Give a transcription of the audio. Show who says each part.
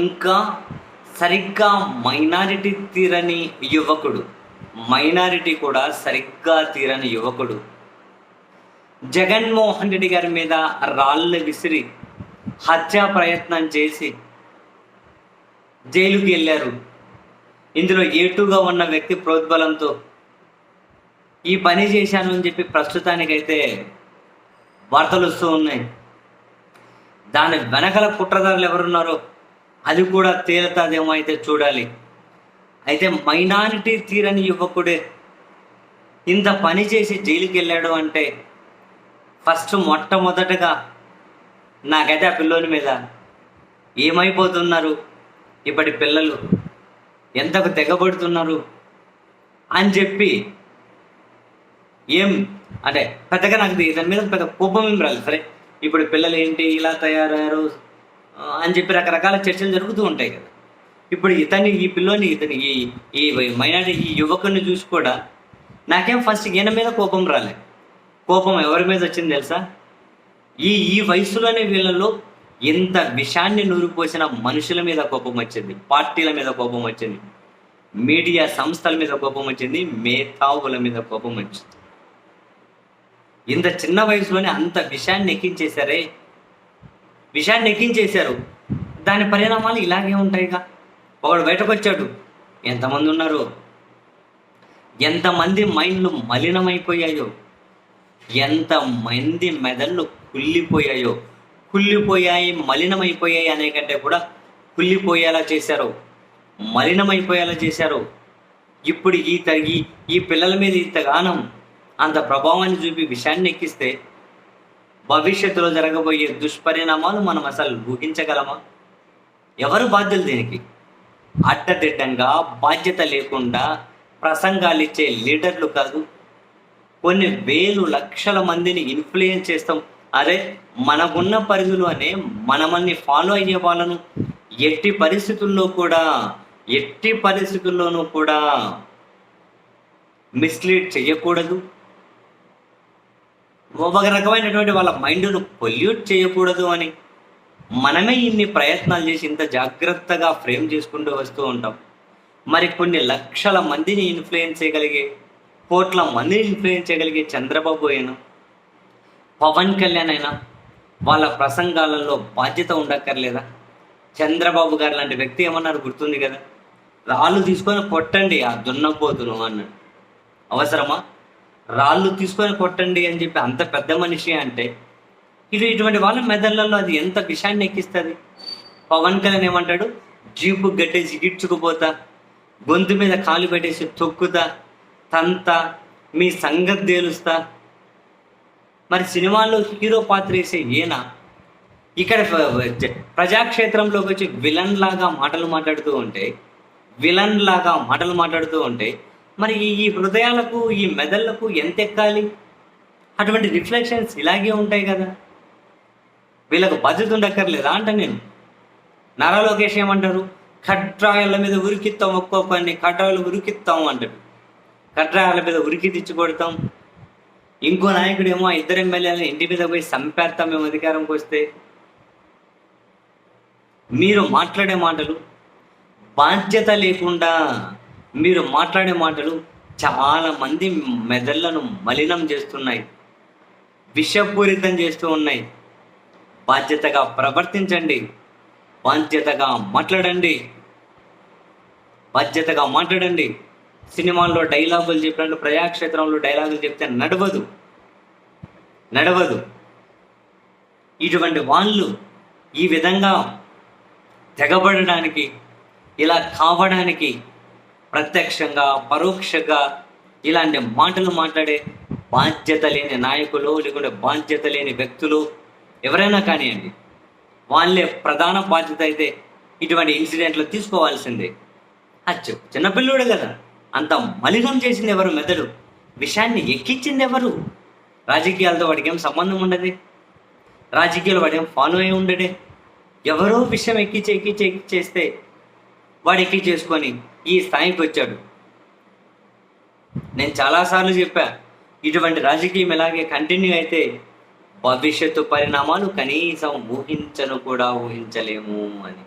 Speaker 1: ఇంకా సరిగ్గా మైనారిటీ తీరని యువకుడు మైనారిటీ కూడా సరిగ్గా తీరని యువకుడు. జగన్మోహన్ రెడ్డి గారి మీద రాళ్ళు విసిరి హత్యా ప్రయత్నం చేసి జైలుకి వెళ్ళారు. ఇందులో ఏటుగా ఉన్న వ్యక్తి ప్రోద్బలంతో ఈ పని చేశాను అని చెప్పి ప్రస్తుతానికైతే వార్తలు వస్తూ ఉన్నాయి. దాని వెనకల కుట్రదారులు ఎవరున్నారో అది కూడా తేలుతాదేమో అయితే చూడాలి. అయితే మైనారిటీ తీరని యువకుడే ఇంత పని చేసి జైలుకి వెళ్ళాడు అంటే ఫస్ట్ మొట్టమొదటగా నాకైతే ఆ పిల్లోని మీద ఏమైపోతున్నారు? ఇప్పటి పిల్లలు ఎంతకు తెగబడుతున్నారు? అని చెప్పి ఏం అంటే పెద్దగా నాకు దాని మీద పెద్ద కోపం ఏం రాలేదు. సరే ఇప్పుడు పిల్లలు ఏంటి? ఇలా తయారయ్యారు. అని చెప్పి రకరకాల చర్చలు జరుగుతూ ఉంటాయి కదా. ఇప్పుడు ఇతని ఈ పిల్లోని ఇతని ఈ ఈ మైనారిటీ ఈ యువకుని చూసి కూడా నాకేం ఫస్ట్ ఈయన మీద కోపం రాలే. కోపం ఎవరి మీద వచ్చింది తెలుసా? ఈ ఈ వయసులోనే వీళ్ళలో ఎంత విషాన్ని నూరిపోసిన మనుషుల మీద కోపం వచ్చింది పార్టీల మీద కోపం వచ్చింది మీడియా సంస్థల మీద కోపం వచ్చింది మేధావుల మీద కోపం వచ్చింది. ఇంత చిన్న వయసులోనే అంత విషయాన్ని ఎక్కించేశారే విషయాన్ని ఎక్కించేశారు దాని పరిణామాలు ఇలాగే ఉంటాయిగా. ఒకడు బయటకు వచ్చాడు ఎంతమంది ఉన్నారు? ఎంతమంది మైండ్లు మలినమైపోయాయో? ఎంతమంది మెదళ్ళు కుళ్ళిపోయాయో? కుళ్ళిపోయాయి మలినమైపోయాయి అనే కంటే కూడా కుళ్ళిపోయేలా చేశారు. మలినమైపోయేలా చేశారు. ఇప్పుడు ఈ తరిగి ఈ పిల్లల మీద ఇంతగానం అంత ప్రభావాన్ని చూపి విషయాన్ని ఎక్కిస్తే భవిష్యత్తులో జరగబోయే దుష్పరిణామాలు మనం అసలు ఊహించగలమా? ఎవరు బాధ్యులు దీనికి? అడ్డదిడ్డంగా బాధ్యత లేకుండా ప్రసంగాలు ఇచ్చే లీడర్లు కాదు. కొన్ని వేలు లక్షల మందిని ఇన్ఫ్లుయెన్స్ చేస్తాం. అరే మనకున్న పరిధిలోనే మనమల్ని ఫాలో అయ్యే వాళ్ళను ఎట్టి పరిస్థితుల్లో కూడా ఎట్టి పరిస్థితుల్లోనూ కూడా మిస్లీడ్ చేయకూడదు. ఒక రకమైనటువంటి వాళ్ళ మైండ్ను పొల్యూట్ చేయకూడదు అని. మనమే ఇన్ని ప్రయత్నాలు చేసి ఇంత జాగ్రత్తగా ఫ్రేమ్ చేసుకుంటూ వస్తూ ఉంటాం. మరి కొన్ని లక్షల మందిని ఇన్ఫ్లుయెన్స్ చేయగలిగే కోట్ల మందిని ఇన్ఫ్లుయెన్స్ చేయగలిగే చంద్రబాబు అయినా పవన్ కళ్యాణ్ అయినా వాళ్ళ ప్రసంగాలలో బాధ్యత ఉండక్కర్లేదా? చంద్రబాబు గారు లాంటి వ్యక్తి ఏమన్నారు గుర్తుంది కదా? రాళ్ళు తీసుకొని కొట్టండి ఆ దున్నపోతును అన్నాడు. అవసరమా? రాళ్ళు తీసుకొని కొట్టండి అని చెప్పి అంత పెద్ద మనిషి అంటే ఇది ఇటువంటి వాళ్ళ మెదళ్ళలో అది ఎంత విషయాన్ని ఎక్కిస్తుంది? పవన్ కళ్యాణ్ ఏమంటాడు? జీపు గట్టేసి ఇడ్చుకుపోతా గొంతు మీద కాలు పెట్టేసి తొక్కుతా తంత మీ సంగతి తేలుస్తా. మరి సినిమాల్లో హీరో పాత్ర వేసే ఈయన ఇక్కడ ప్రజాక్షేత్రంలోకి వచ్చి విలన్ లాగా మాటలు మాట్లాడుతూ ఉంటే విలన్ లాగా మాటలు మాట్లాడుతూ ఉంటే మరి ఈ హృదయాలకు ఈ మెదళ్ళకు ఎంత ఎక్కాలి అటువంటి రిఫ్లెక్షన్స్ ఇలాగే ఉంటాయి కదా. వీళ్ళకు బాధ్యత ఉండక్కర్లేదా అంట నేను. నారా లోకేష్ ఏమంటారు? కట్రాయల మీద ఉరికిత్తాం పని కట్రాయలు ఉరికిత్తాం అంటాడు. కట్రాయల మీద ఉరికి తెచ్చి కొడతాం. ఇంకో నాయకుడేమో ఆ ఇద్దరు ఎమ్మెల్యేలను ఇంటి మీద పోయి సంపేస్తాం మేము అధికారంకి వస్తే. మీరు మాట్లాడే మాటలు బాధ్యత లేకుండా మీరు మాట్లాడే మాటలు చాలా మంది మెదళ్ళను మలినం చేస్తున్నాయి విషపూరితం చేస్తూ ఉన్నాయి. బాధ్యతగా ప్రవర్తించండి బాధ్యతగా మాట్లాడండి బాధ్యతగా మాట్లాడండి. సినిమాల్లో డైలాగులు చెప్పినట్టు ప్రజాక్షేత్రంలో డైలాగులు చెప్తే నడవదు నడవదు. ఇటువంటి వాళ్ళు ఈ విధంగా తెగబడడానికి ఇలా కావడానికి ప్రత్యక్షంగా పరోక్షంగా ఇలాంటి మాటలు మాట్లాడే బాధ్యత లేని నాయకులు లేకుంటే బాధ్యత లేని వ్యక్తులు ఎవరైనా కానివ్వండి వాళ్ళే ప్రధాన బాధ్యత అయితే ఇటువంటి ఇన్సిడెంట్లు తీసుకోవాల్సిందే. అచ్చు చిన్నపిల్లోడే కదా. అంత మలినం చేసింది ఎవరు? మెదడు. విషయాన్ని ఎక్కించింది ఎవరు? రాజకీయాలతో వాడికి ఏం సంబంధం ఉండదు? రాజకీయాలు వాడు ఏం ఫాలో అయి ఉండడే? ఎవరో విషయం ఎక్కించి ఎక్కించి ఎక్కిచ్చేస్తే వాడు ఎక్కి చేసుకొని ఈ స్థాయికి వచ్చాడు. నేను చాలాసార్లు చెప్పా ఇటువంటి రాజకీయం ఇలాగే కంటిన్యూ అయితే భవిష్యత్తు పరిణామాలు కనీసం ఊహించను కూడా ఊహించలేము అని.